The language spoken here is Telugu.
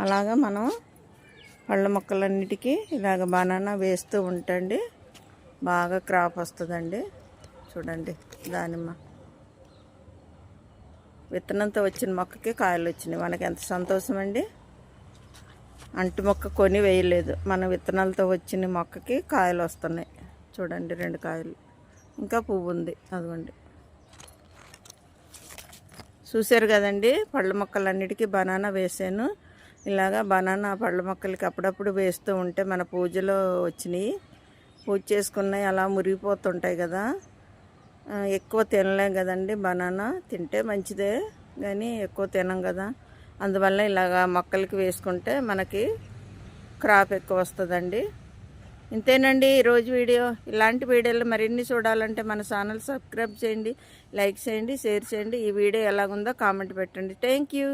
అలాగా మనం పళ్ళ మొక్కలన్నిటికీ ఇలాగ బనానా వేస్తూ ఉంటండి. బాగా క్రాప్ వస్తుందండి. చూడండి దానిమ్మ. విత్తనంతో వచ్చిన మొక్కకి కాయలు వచ్చినాయి మనకి ఎంత సంతోషం అండి అంటు మొక్క కొని వేయలేదు. మన విత్తనాలతో వచ్చిన మొక్కకి కాయలు వస్తున్నాయి. చూడండి రెండు కాయలు. ఇంకా పువ్వు ఉంది అదిగోండి. చూశారు కదండి పళ్ళ మొక్కలన్నిటికీ బనానా వేసాను ఇలాగా బనానా పళ్ళ మొక్కలకి అప్పుడప్పుడు వేస్తూ ఉంటే మన పూజలో వచ్చినాయి. పూజ చేసుకున్నాయి అలా మురిగిపోతుంటాయి కదా. ఎక్కువ తినలేం కదండి బనానా. తింటే మంచిదే కానీ ఎక్కువ తినం కదా. అందువల్ల ఇలాగా మొక్కలకి వేసుకుంటే మనకి క్రాప్ ఎక్కువ వస్తుందండి. ఇంతేనండి ఈరోజు వీడియో. ఇలాంటి వీడియోలు మరిన్ని చూడాలంటే మన ఛానల్ సబ్స్క్రైబ్ చేయండి లైక్ చేయండి షేర్ చేయండి. ఈ వీడియో ఎలాగుందో కామెంట్ పెట్టండి. Thank you.